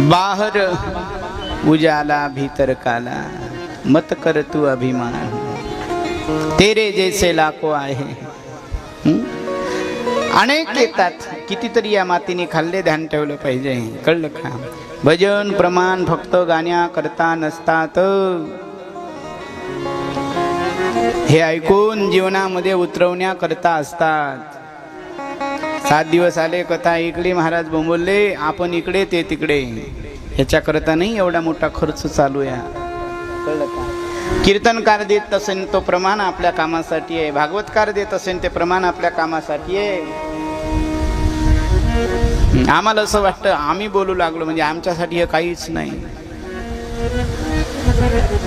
बाहर उजाला भीतर काला मत कर तू अभिमान। तेरे जैसे लाखो आहे। अनेक येतात कितीतरी या मातीने खाल्ले ध्यान ठेवलं पाहिजे. कळलं का? भजन प्रमाण फक्त गाण्या करता नसतात. हे ऐकून जीवनामध्ये उतरवण्याकरता असतात. सात दिवस आले कथा इकडे महाराज बोंबवले आपण इकडे ते तिकडे. ह्याच्याकरता नाही एवढा मोठा खर्च चालू आहे कळलं का? कीर्तनकार देत असेल तो प्रमाण आपल्या कामासाठी आहे. भागवतकार देत असेल ते प्रमाण आपल्या कामासाठी आहे. आम्हाला असं वाटतं आम्ही बोलू लागलो म्हणजे आमच्यासाठी हे काहीच नाही.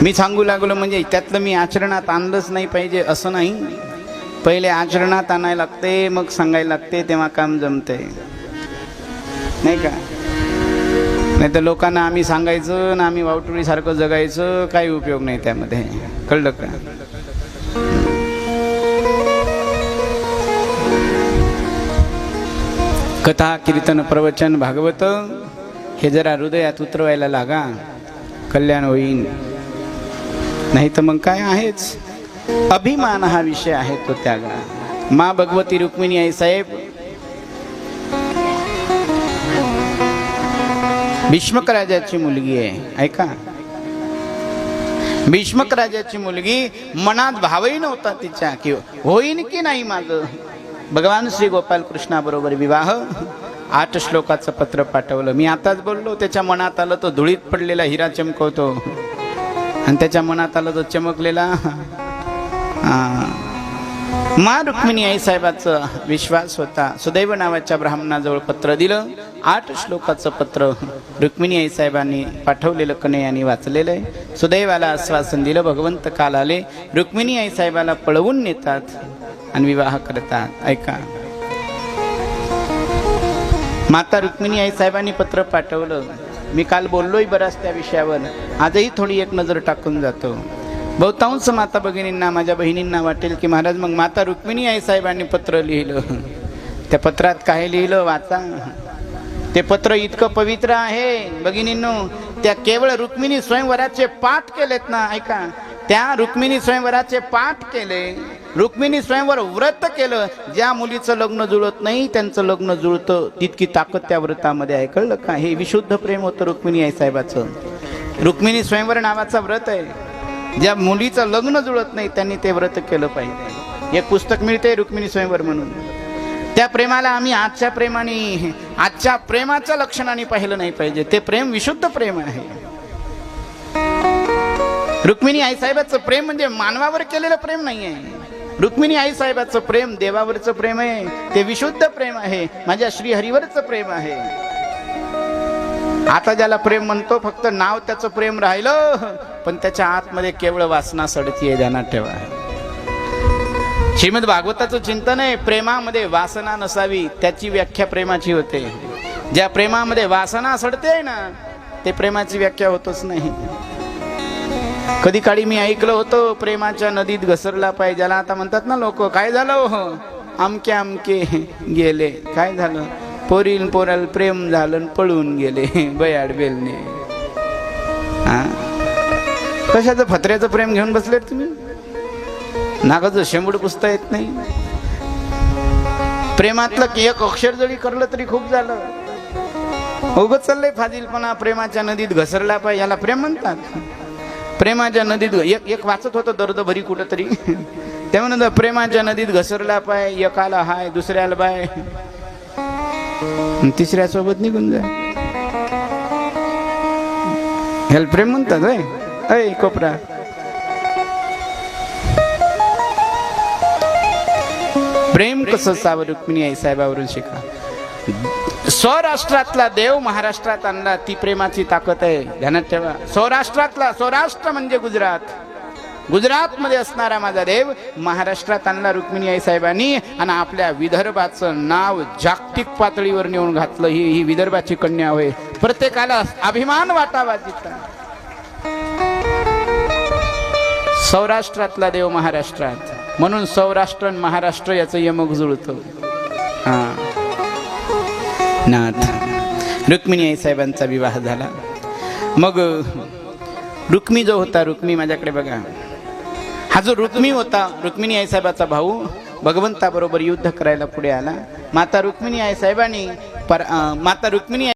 मी सांगू लागलो म्हणजे त्यातलं मी आचरणात आणलंच नाही पाहिजे असं नाही. पहिले आचरणात आणायला लागते मग सांगायला लागते तेव्हा काम जमते. नाही का? नाही तर लोकांना आम्ही सांगायचं ना आम्ही वावटुळीसारखं जगायचं काही उपयोग नाही त्यामध्ये. कळलं का? कथा कीर्तन प्रवचन भागवत हे जरा हृदयात उतरवायला लागा. कल्याण होईन. नाही तर मग काय आहेच? अभिमान हा विषय आहे तो त्यागा मा भगवती रुक्मिणी आई साहेब भीष्मक राजाची मुलगी आहे ऐका. भीष्मक राजाची मुलगी मनात भावही नव्हता तिच्या की होईन की नाही माझं? भगवान श्री गोपाल कृष्णाबरोबर विवाह. आठ श्लोकाचं पत्र पाठवलं. मी आताच बोललो त्याच्या मनात आलं तो धुळीत पडलेला हिरा चमकवतो. आणि त्याच्या मनात आलं तो चमकलेला मा रुक्मिणी आई साहेबाचं विश्वास होता सुदैव नावाच्या ब्राह्मणाजवळ पत्र दिलं आठ श्लोकाचं पत्र रुक्मिणी आई साहेबांनी पाठवलेलं कन्हैयाने वाचलेलं आहे सुदैवाला आश्वासन दिलं भगवंत काल आले रुक्मिणी आई साहेबाला पळवून नेतात आणि विवाह करतात ऐका माता रुक्मिणी आई साहेबांनी पत्र पाठवलं मी काल बोललोही बराच त्या विषयावर आजही थोडी एक नजर टाकून जातो बहुतांश माता भगिनींना माझ्या बहिणींना वाटेल की महाराज मग माता रुक्मिणी आई साहेबांनी पत्र लिहिलं. त्या पत्रात काय लिहिलं वाचा. ते पत्र इतकं पवित्र आहे भगिनींनो त्या केवळ रुक्मिणी स्वयंवराचे पाठ केलेत ना ऐका. त्या रुक्मिणी स्वयंवराचे पाठ केले. रुक्मिणी स्वयंवर व्रत केलं. ज्या मुलीचं लग्न जुळत नाही त्यांचं लग्न जुळतं. तितकी ताकद त्या व्रतामध्ये आहे. कळलं का? हे विशुद्ध प्रेम होतं रुक्मिणी आई साहेबाचं. रुक्मिणी स्वयंवर नावाचं व्रत आहे. ज्या मुलीचं लग्न जुळत नाही त्यांनी ते व्रत केलं पाहिजे. एक पुस्तक मिळते रुक्मिणी स्वयंवर म्हणून. त्या प्रेमाला आम्ही आजच्या प्रेमाने आजच्या प्रेमाच्या लक्षणाने पाहिलं नाही पाहिजे. ते प्रेम विशुद्ध प्रेम आहे. रुक्मिणी आईसाहेबाचं प्रेम म्हणजे मानवावर केलेलं प्रेम नाही आहे रुक्मिणी आईसाहेबाचं प्रेम देवावरचं प्रेम आहे. ते विशुद्ध प्रेम आहे. माझ्या श्रीहरीवरचं प्रेम आहे. आता ज्याला प्रेम म्हणतो फक्त नाव त्याचं प्रेम राहिलं पण त्याच्या आतमध्ये केवळ वासना सडतीये ध्यानात ठेवा. श्रीमद भागवताचं चिंतन आहे प्रेमामध्ये वासना नसावी त्याची व्याख्या प्रेमाची होते. ज्या प्रेमामध्ये वासना सडते ना ते प्रेमाची व्याख्या होतच नाही. कधी काळी मी ऐकलं होतं प्रेमाच्या नदीत घसरला पाहिजे. ज्याला आता म्हणतात ना लोक काय झालं हो? आमके अमके गेले. काय झालं? पोरील पोराला प्रेम झालं आणि पळून गेले बयाड बेलने हा? कशाचं फत्र्याचं प्रेम घेऊन बसले तुम्ही? नागाचं शेंबूड पुसता येत नाही. प्रेमातलं एक अक्षर जरी करलं तरी खूप झालं. उगत चाललंय फाजीलपणा प्रेमाच्या नदीत घसरला पाहिजे याला प्रेम म्हणतात. प्रेमाच्या नदीत एक एक वाचत होतं दर्द भरी कुठं तरी ते म्हणत प्रेमाच्या नदीत घसरला पाय एकाला हाय दुसऱ्याला बाय. तिसऱ्यासोबत तिसऱ्या सोबत निघून जाय ह्याला प्रेम म्हणतात होय? अय कोपरा. प्रेम कसं सावं रुक्मिणी आई साहेबावरून शिका. स्वराष्ट्रातला देव महाराष्ट्रात आणला ती प्रेमाची ताकद आहे. ध्यानात ठेवा. स्वराष्ट्रातला स्वराष्ट्र म्हणजे गुजरात. गुजरातमध्ये असणारा माझा देव महाराष्ट्रात आणला रुक्मिणी आई साहेबांनी आणि आपल्या विदर्भाचं नाव जागतिक पातळीवर नेऊन घातलं. ही ही विदर्भाची कन्या होय. प्रत्येकाला अभिमान वाटावा तिथं. सौराष्ट्रातला देव महाराष्ट्रात. म्हणून सौराष्ट्र आणि महाराष्ट्र याचं यमक जुळतं. हां. नाथ. रुक्मिणी आई साहेबांचा विवाह झाला. मग रुक्मी जो होता रुक्मी माझ्याकडे बघा. हा जो रुक्मी होता रुक्मिणी आईसाहेबाचा भाऊ भगवंताबरोबर युद्ध करायला पुढे आला. माता रुक्मिणी आईसाहेबांनी पर आ, माता रुक्मिणी